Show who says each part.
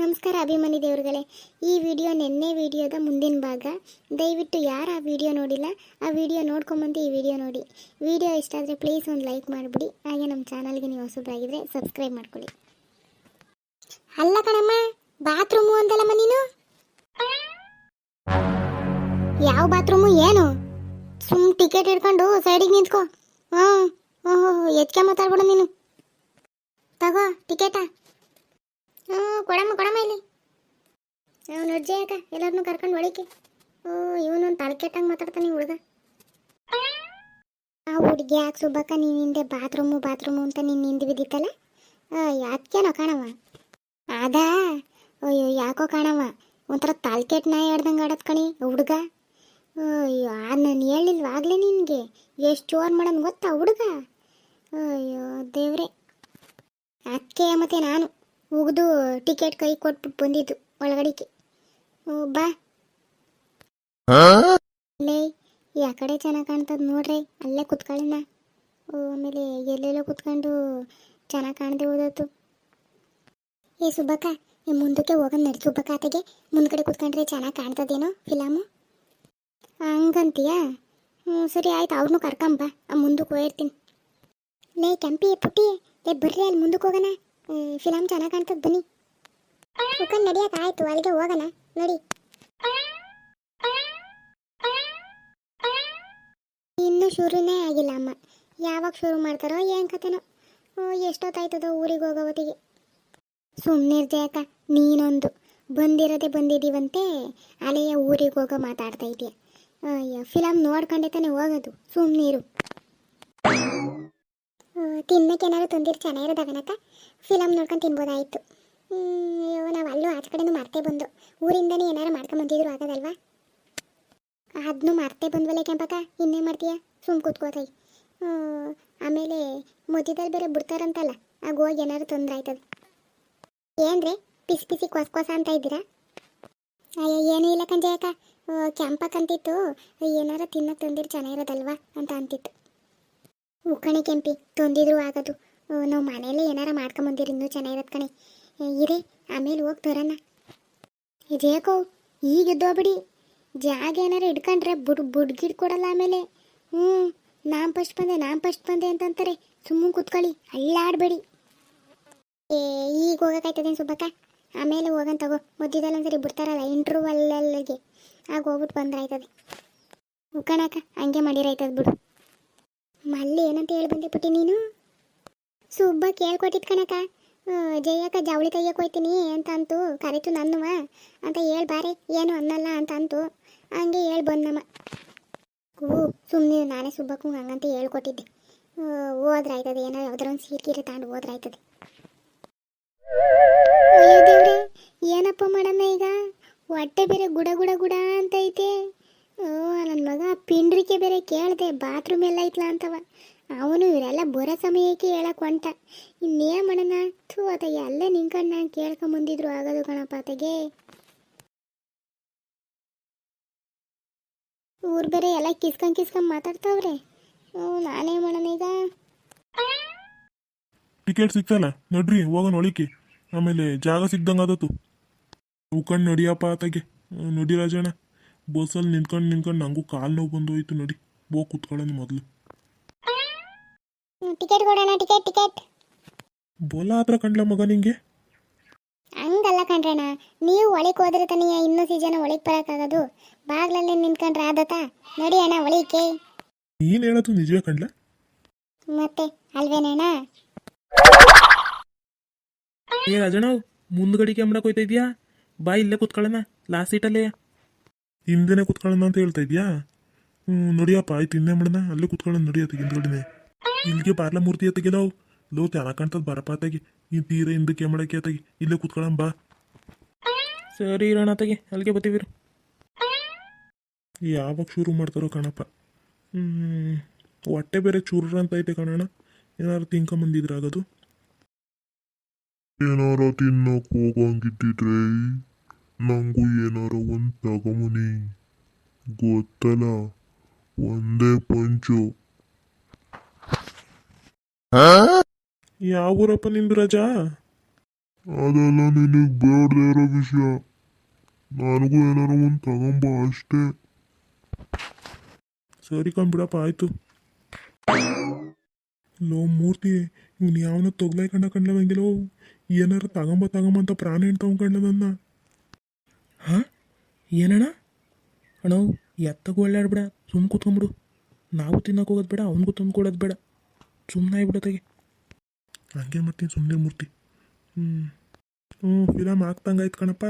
Speaker 1: ನಮಸ್ಕಾರ ಅಭಿಮಾನಿ ದೇವರುಗಳೇ. ಈ ವಿಡಿಯೋ ನಿನ್ನೆ ವಿಡಿಯೋದ ಮುಂದಿನ ಭಾಗ. ದಯವಿಟ್ಟು ಯಾರು ಆ ವಿಡಿಯೋ ನೋಡಿಲ್ಲ, ಆ ವಿಡಿಯೋ ನೋಡ್ಕೊಂಬಂದು ಈ ವಿಡಿಯೋ ನೋಡಿ. ವಿಡಿಯೋ ಇಷ್ಟ ಆದರೆ ಪ್ಲೀಸ್ ಒಂದು ಲೈಕ್ ಮಾಡಿಬಿಡಿ. ಹಾಗೆ ನಮ್ಮ ಚಾನಲ್ಗೆ ನೀವು ಹೊಸಬ್ರಾಗಿದ್ದರೆ ಸಬ್ಸ್ಕ್ರೈಬ್ ಮಾಡ್ಕೊಳ್ಳಿ. ಅಲ್ಲ ಕಣಮ್ಮ ಬಾತ್ರೂಮು ಅಂತಲ್ಲಮ್ಮ ನೀನು? ಯಾವ ಬಾತ್ರೂಮು ಏನು? ಸುಮ್ ಟಿಕೆಟ್ ಹಿಡ್ಕೊಂಡು ಸೈಡಿಗೆ ನಿಂತ್ಕೋ. ಹಾಂ ಓಹೋ ಹೆಚ್ಚಿಗೆ ಮಾತಾಡ್ಬೇಡ ನೀನು. ತಗೋ ಟಿಕೆಟಾ ಹ್ಞೂ, ಕೊಡಮ್ಮ ಕೊಡಮ್ಮ ಇಲ್ಲಿ. ಅವ್ನು ಅಜ್ಜಿ ಯಾಕ ಎಲ್ಲರನ್ನೂ ಕರ್ಕೊಂಡು ಒಳಕ್ಕೆ. ಓ ಇವನೊಂದು ತಲೆಕೆಟ್ಟಂಗೆ ಮಾತಾಡ್ತಾನೆ ಹುಡುಗ. ಆ ಹುಡುಗಿ ಯಾಕೆ ಸುಬ್ಬಕ್ಕ, ನೀನು ಹಿಂದೆ ಬಾತ್ರೂಮು ಬಾತ್ರೂಮು ಅಂತ ನೀನು ಹಿಂದೆ ಬಿದ್ದಿತ್ತಲ್ಲ? ಯಾಕೇನೋ ಕಾಣವ ಅದಾ ಅಯ್ಯೋ, ಯಾಕೋ ಕಾಣವ ಒಂಥರ ತಾಲ್ಕೆಟ್ ನಾಯಿ ಆಡ್ದಂಗೆ ಆಡೋದು ಕಣಿ, ಹುಡುಗ. ಅಯ್ಯೋ ನಾನು ಹೇಳಿಲ್ವಾಗಲೇ ನಿನಗೆ? ಎಷ್ಟು ಜೋರು ಮಾಡೋಣ ಗೊತ್ತಾ ಹುಡುಗ? ಅಯ್ಯೋ, ದೇವ್ರೆ. ಅದಕ್ಕೆ ಮತ್ತೆ ನಾನು. ಉಗಿದು ಟಿಕೆಟ್ ಕೈ ಕೊಟ್ಬಿಟ್ಟು ಬಂದಿದ್ದು ಒಳಗಡೆಗೆ. ಬಾ. ಕಡೆ ಚೆನ್ನಾಗಿ ಕಾಣ್ತದ ನೋಡ್ರಿ, ಅಲ್ಲೇ ಕುತ್ಕೊಳ್ಳಿನ ಆಮೇಲೆ ಎಲ್ಲೆಲ್ಲೋ ಕುತ್ಕೊಂಡು ಚೆನ್ನಾಗಿ ಕಾಣದೆ ಹೋದತ್ತು ಏ, ಸುಬ್ಬಕ್ಕ, ಈ ಮುಂದಕ್ಕೆ ಹೋಗೋದು ನಡಿ ಸುಬ್ಬಕ್ಕ ಆತಗೆ. ಮುಂದ್ಗಡೆ ಕುತ್ಕೊಂಡ್ರೆ ಚೆನ್ನಾಗಿ ಕಾಣ್ತದೇನೋ ಫಿಲಾಮು. ಹಂಗಂತೀಯಾ? ಹ್ಞೂ ಸರಿ ಆಯ್ತು ಅವ್ರನ್ನೂ ಕರ್ಕೊಂಬ ಮುಂದಕ್ಕೆ ಹೋಗಿರ್ತೀನಿ. ಲೇ, ಕೆಂಪಿ ಪುಟ್ಟಿ, ಲೇ, ಬರ್ರಿ, ಅಲ್ಲಿ ಮುಂದಕ್ಕೆ ಹೋಗೋಣ. ಫಿಲಮ್ ಚೆನ್ನಾಗಿ ಕಾಣ್ತದ, ಬನ್ನಿ. ಉಕ್ಕನ್ ನಡಿಯಕ್ಕೆ ಆಯ್ತು, ಅಲ್ಲಿಗೆ ಹೋಗೋಣ. ನೋಡಿ. ಇನ್ನೂ ಶುರುನೇ ಆಗಿಲ್ಲ ಅಮ್ಮ. ಯಾವಾಗ ಶುರು ಮಾಡ್ತಾರೋ ಏನ್ ಕತೆನೋ ಎಷ್ಟೊತ್ತಾಯ್ತದೋ ಊರಿಗೆ ಹೋಗೋ ಹೊತ್ತಿಗೆ. ಸುಮ್ಮನೆ ಅಕ್ಕ, ನೀನೊಂದು. ಬಂದಿರೋದೇ ಬಂದಿದ್ದೀವಂತೆ. ಅಲೆಯ ಊರಿಗೆ ಹೋಗೋ ಮಾತಾಡ್ತಾ ಇದೆಯಾ ಅಯ್ಯೋ ಫಿಲಮ್ ನೋಡ್ಕೊಂಡೆ ತಾನೆ ಹೋಗೋದು. ಸುಮ್ಮನಿರು ತಿನ್ನಕ್ಕೆ ಏನಾದ್ರು ತಂದಿರು ಚೆನ್ನಾಗಿರೋದಾಗನಕ್ಕ ಫಿಲಮ್ ನೋಡ್ಕೊಂಡು ತಿನ್ಬೋದಾಯಿತು. ಅಯ್ಯೋ, ನಾವು ಅಲ್ಲೂ ಆಚೆ ಕಡೆನೂ ಮರ್ತೇ ಬಂದು. ಊರಿಂದನೇ ಏನಾರು ಮಾಡ್ಕೊಂಡು ಬಂದಿದ್ರು ಆಗೋದಲ್ವಾ? ಅದನ್ನೂ ಮರ್ತೇ ಬಂದ್ವಲ್ಲ ಕೆಂಪಕ್ಕ ಇನ್ನೇ ಮಾಡ್ತೀಯ? ಸುಮ್ ಕೂತ್ಕೋತೈ. ಆಮೇಲೆ ಮಧ್ಯದಲ್ಲಿ ಬೇರೆ ಬಿಡ್ತಾರಂತಲ್ಲ ಆಗ ಹೋಗಿ ಏನಾದ್ರು ತೊಂದರೆ ಆಯ್ತದೆ ಏನ್ರಿ, ಪಿಸಿ ಪಿಸಿ ಕೊಸ ಕೊಸ ಅಂತ ಇದ್ದೀರಾ? ಅಯ್ಯೋ, ಏನೂ ಇಲ್ಲ ಕಂಜಯಕ್ಕ. ಕೆಂಪಕ್ಕಂತಿತ್ತು ಏನಾರು ತಿನ್ನಕ್ಕೆ ತಂದಿರು ಚೆನ್ನಾಗಿರೋದಲ್ವಾ ಅಂತ ಅಂತಿತ್ತು. ಉಕ್ಕಣೆ ಕೆಂಪಿ, ತೊಂದಿದ್ರು ಆಗೋದು. ನಾವು ಮನೆಯಲ್ಲೇ ಏನಾರ ಮಾಡ್ಕೊಂಬಂದಿರಿ ಇನ್ನೂ ಚೆನ್ನಾಗಿರತ್ತೆ ಕಣೆ. ಇರೇ, ಆಮೇಲೆ ಹೋಗಿ ತರೋಣ ಇದೇಕೋ ಈಗ ಬಿಡಿ. ಜಾಗ ಏನಾರ ಹಿಡ್ಕೊಂಡ್ರೆ ಬುಡ್, ಬುಡ್ಗಿಡ್ ಕೊಡಲ್ಲ ಆಮೇಲೆ. ಹ್ಞೂ ನಾನು ಫಸ್ಟ್ ಬಂದೆ, ನಾನ್ ಫಸ್ಟ್ ಬಂದೆ ಅಂತಂತಾರೆ. ಸುಮ್ಮನೆ ಕುತ್ಕೊಳ್ಳಿ, ಅಳ್ಳಾಡಬೇಡಿ. ಏ, ಈಗ ಹೋಗೋಕಾಯ್ತದೇನು ಸುಬ್ಬಕ್ಕ? ಆಮೇಲೆ ಹೋಗನ್ ತಗೋ. ಮುದ್ದಿದಲ್ಲ ಒಂದ್ಸರಿ ಬಿಡ್ತಾರಲ್ಲ ಇಂಟ್ರ್ವಲ್ಲಲ್ಲಿಗೆ ಆಗ ಹೋಗ್ಬಿಟ್ಟು ಬಂದ್ರೆ ಉಕ್ಕಣಕ್ಕ ಹಂಗೆ ಮಾಡಿರಾಯ್ತದ ಬಿಡು. ಮಲ್ಲಿ ಏನಂತ ಹೇಳಿ ಬಂದೆ ಪುಟ್ಟಿ ನೀನು? ಸುಬ್ಬ ಕೇಳ್ಕೊಟ್ಟಿದ್ ಕಣಕ. ಜಯಕ್ಕ ಜವಳಿ ತೆಗಿಯಕ್ಕೆ ಹೋಯ್ತೀನಿ ಅಂತ ಅಂತು. ಕರಿತು ನನ್ನುವ ಅಂತ ಹೇಳಿ ಬಾರೆ, ಏನು ಅನ್ನಲ್ಲ ಅಂತ ಅಂತು. ಹಂಗೆ ಹೇಳಿ ಬಂದಮ್ಮ ಹ್ಞೂ ಸುಮ್ಮನೆ ನಾನೇ ಸುಬ್ಬಕ್ಕೂ ಹಂಗಂತ ಹೇಳ್ಕೊಟ್ಟಿದ್ದೆ. ಹೋದ್ರೆ ಆಯ್ತದೆ ಏನೋ ಯಾವ್ದಾರ ಒಂದು ಸೀರೆ ಗೀರೆ ತಗೊಂಡು ಹೋದ್ರಾಯ್ತದೆ. ಏನಪ್ಪ ಮಾಡಮ್ಮ ಈಗ? ಹೊಟ್ಟೆ ಬೇರೆ ಗುಡ ಗುಡ ಗುಡ ಅಂತ ಐತೆ. ಓ ನನ್ನ ಮಗ ಪಿಂಡ್ರಿಕೆ ಬೇರೆ ಕೇಳಿದೆ ಬಾತ್ರೂಮ್ ಎಲ್ಲ ಐತ್ಲ ಅಂತವ. ಅವನು ಇವರೆಲ್ಲ ಬರೋ ಸಮಯಕ್ಕೆ ಹೇಳಕ್ ಹೊಂಟ. ಇನ್ನೇ ಮಾಡೋಣ? ಥೂ, ಅದ ಎಲ್ಲ ನಾನು ಕೇಳ್ಕೊಂಬಂದಿದ್ರು ಆಗೋದು ಕಣಪ್ಪ ಆತಗೆ ಊರ್ ಬೇರೆ ಎಲ್ಲ ಕಿಸ್ಕೊಂಡ್ ಕಿಸ್ಕೊಂಡ್ ಮಾತಾಡ್ತಾವ್ರೆ. ಹ್ಞೂ, ನಾನೇ ಮಾಡೋಣ ಈಗ?
Speaker 2: ಟಿಕೆಟ್ ಸಿಕ್ತಲ್ಲ ನಡ್ರಿ, ಹೋಗೋಣ ಒಳಿಕೆ ಆಮೇಲೆ ಜಾಗ ಸಿಗ್ದಂಗೆ ಆದತ್ತು. ಉಕ್ಕಂಡು ನಡಿಯಪ್ಪ ಆತಗೆ ನಡಿ ರಾಜಣ್ಣ. ಬಸ್ಸಲ್ಲಿ ನಿಂತ್ಕೊಂಡು ನಿಂತ್ಕೊಂಡು ನಂಗೂ ಕಾಲು ನೋವು ಬಂದೋಯ್ತು. ನೋಡಿ ಹೋಗಿ ಕುತ್ಕೊಳ್ಳೋಣ ಮೊದಲು.
Speaker 1: ಟಿಕೆಟ್ ಕೊಡೋಣ ಟಿಕೆಟ್ ಟಿಕೆಟ್.
Speaker 2: ಬೋಲ ಹತ್ರ ಕಂಡ್ಲ ಮಗ ನಿಂಗೆ?
Speaker 1: ಹಂಗಲ್ಲ ಕಣ್ರಣ್ಣ. ನೀವು ಒಳಗೆ ಹೋದ್ರೆ ತಾನೇ ಇನ್ನೂ ಸೀಜನ ಒಳಗೆ ಬರೋಕ್ಕಾಗೋದು. ಬಾಗ್ಲಲ್ಲೇ ನಿಂತ್ಕೊಂಡ್ರೆ ಆದತ ನಡಿ ಅಣ್ಣ ಒಳಿಕೆ
Speaker 2: ನೀನು ಹೇಳೋದು ನಿಜವೇ ಕಂಡ್ಲ?
Speaker 1: ಮತ್ತೆ ಅಲ್ವೇನಣ್ಣ?
Speaker 3: ಏ ರಾಜಣ್ಣ ಮುಂದ್ಗಡೆ ಕ್ಯಾಮ್ರಾ ಕೊಯ್ತಾ ಇದೆಯಾ? ಬಾ ಇಲ್ಲೇ ಕುತ್ಕೊಳ್ಳೋಣ ಲಾಸ್ಟ್ ಸೀಟಲ್ಲೇ
Speaker 2: ಹಿಂದೆನೆ ಕುತ್ಕೊಳ್ಳೋಣ ಅಂತ ಹೇಳ್ತಾ ಇದೆಯಾ? ಹ್ಞೂ ನಡಿಯಪ್ಪ ಆಯ್ತು ಹಿಂದೆ ಮಾಡೋಣ. ಅಲ್ಲೇ ಕುತ್ಕೊಳ್ಳೋಣ ನಡಿ ಆತಗೆ ಹಿಂದ್ಗಡೆನೆ. ಇಲ್ಲಿಗೆ ಬಾರ್ಲ ಮೂರ್ತಿ ಆತಗೆ ನಾವು. ಲೋ ಚೆನ್ನಾಗಿ ಕಾಣ್ತದ ಬರಪ್ಪ ಆತಗೆ ಈ ತೀರ ಹಿಂದಕ್ಕೆ ಮಾಡಕ್ಕೆ ಆತಗೆ ಇಲ್ಲೇ ಕುತ್ಕೊಳ್ಳೋಣ ಬಾ.
Speaker 3: ಸರಿ ಇರೋಣ ತಗೆ ಅಲ್ಲಿಗೆ ಬರ್ತೀವಿ
Speaker 2: ಯಾವಾಗ ಶುರು ಮಾಡ್ತಾರೋ ಕಣಪ್ಪ. ಹ್ಮ್, ಹೊಟ್ಟೆ ಬೇರೆ ಚೂರ್ರ ಅಂತ ಐತೆ ಕಣಣ್ಣ. ಏನಾರು ತಿನ್ಕೊಂಬಂದಿದ್ರಾಗದು?
Speaker 4: ಏನಾರ ತಿನ್ನೋಕೆ ಹೋಗಂಗಿಟ್ಟಿದ್ರೆ ನಂಗೂ ಏನಾರ ಒಂದ್ ತಗೊಂಬನಿ ಗೊತ್ತಲ್ಲ? ಒಂದೇ ಪಂಚು.
Speaker 2: ಯಾವ ಊರಪ್ಪ ನಿಂದು ರಜಾ?
Speaker 4: ಅದೆಲ್ಲ ನಿನಗೆ ಬೇಡದೇ ಇರೋ ವಿಷಯ. ನನಗೂ ಏನಾರ ಒಂದು ತಗೊಂಬ ಅಷ್ಟೇ.
Speaker 2: ಸರಿ ಕಂಬಿಡಪ್ಪ ಆಯ್ತು. ಲೋ ಮೂರ್ತಿ ಇವ್ನು ಯಾವನ ತೊಗ್ಲಾಯ್ ಕಂಡ ಕಂಡ್ಲವಂಗಿಲ್ಲೋ ಏನಾರ ತಗೊಂಬ ತಗೊಂಬ ಅಂತ ಪ್ರಾಣ ಏನು ತಗೊಂಡ್ಕಂಡ ನನ್ನ.
Speaker 3: ಹಾಂ? ಏನಣ್ಣ? ಅಣ್ಣ ಎತ್ತಗೂ ಬಿಡ ಸುಮ್ಮ ಕೂತ್ಕೊಂಬಿಡು ನಾವು ತಿನ್ನಕ್ಕೆ ಹೋಗೋದು ಬೇಡ, ಅವನಿಗೂ ತಂದು ಬೇಡ. ಸುಮ್ಮನೆ ಆಗಿಬಿಡತ್ತಾಗೆ
Speaker 2: ಹಂಗೆ ಮಾಡ್ತೀನಿ ಸುಮ್ಮನೆ ಮೂರ್ತಿ. ಹ್ಞೂ ಹ್ಞೂ ಫಿಲಮ್ ಆಗ್ತಂಗಾಯ್ತು ಕಣಪ್ಪ.